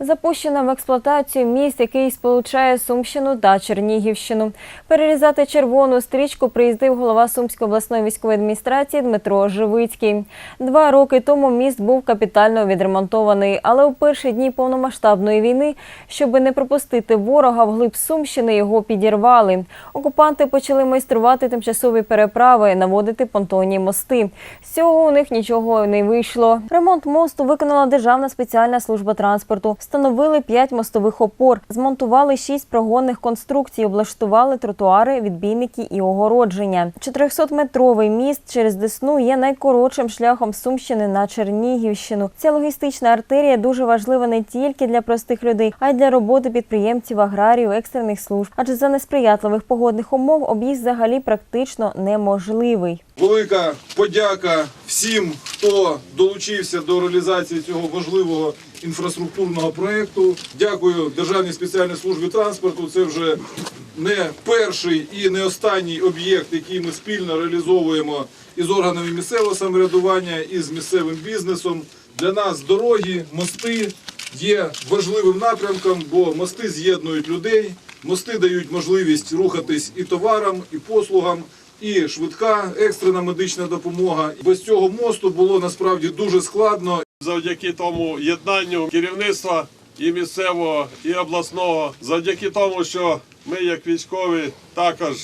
Запущено в експлуатацію міст, який сполучає Сумщину та Чернігівщину. Перерізати червону стрічку приїздив голова Сумської обласної військової адміністрації Дмитро Живицький. Два роки тому міст був капітально відремонтований, але у перші дні повномасштабної війни, щоб не пропустити ворога вглиб Сумщини, його підірвали. Окупанти почали майструвати тимчасові переправи, наводити понтонні мости. З цього у них нічого не вийшло. Ремонт мосту виконала Державна спеціальна служба транспорту. Встановили п'ять мостових опор, змонтували шість прогонних конструкцій, облаштували тротуари, відбійники і огородження. 400-метровий міст через Десну є найкоротшим шляхом Сумщини на Чернігівщину. Ця логістична артерія дуже важлива не тільки для простих людей, а й для роботи підприємців, аграріїв, екстрених служб. Адже за несприятливих погодних умов об'їзд взагалі практично неможливий. Велика подяка всім, хто долучився до реалізації цього важливого інфраструктурного проєкту. Дякую Державній спеціальній службі транспорту. Це вже не перший і не останній об'єкт, який ми спільно реалізовуємо із органами місцевого самоврядування і з місцевим бізнесом. Для нас дороги, мости є важливим напрямком, бо мости з'єднують людей, мости дають можливість рухатись і товарам, і послугам і швидка екстрена медична допомога. Без цього мосту було насправді дуже складно. завдяки тому єднанню керівництва і місцевого, і обласного, завдяки тому, що ми, як військові, також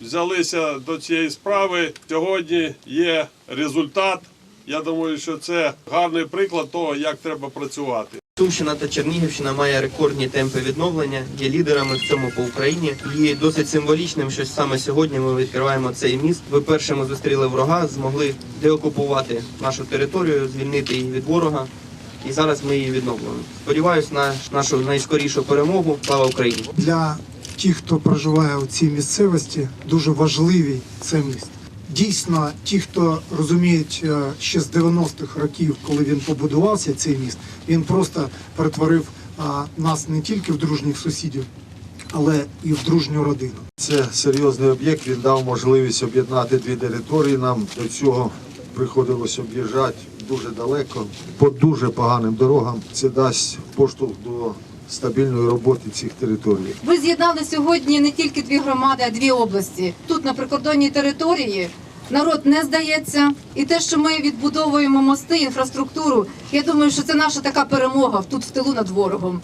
взялися до цієї справи. Сьогодні є результат. Я думаю, що це гарний приклад того, як треба працювати. Сумщина та Чернігівщина має рекордні темпи відновлення, є лідерами в цьому по Україні. І досить символічним, що саме сьогодні ми відкриваємо цей міст. Ви першими зустріли ворога, змогли деокупувати нашу територію, звільнити її від ворога. І зараз ми її відновлюємо. Сподіваюсь на нашу найскорішу перемогу. Слава Україні! для тих, хто проживає у цій місцевості, дуже важливий це міст. Дійсно, ті, хто розуміють е, ще з 90-х років, коли він побудувався, цей міст, він просто перетворив е, нас не тільки в дружніх сусідів, але і в дружню родину. Це серйозний об'єкт. Він дав можливість об'єднати дві території. Нам до цього приходилось об'їжджати дуже далеко, по дуже поганим дорогам. Це дасть поштовх до стабільної роботи цих територій. Ви з'єднали сьогодні не тільки дві громади, а дві області. Тут на прикордонній території народ не здається, і те, що ми відбудовуємо мости, інфраструктуру, я думаю, що це наша така перемога тут в тилу над ворогом.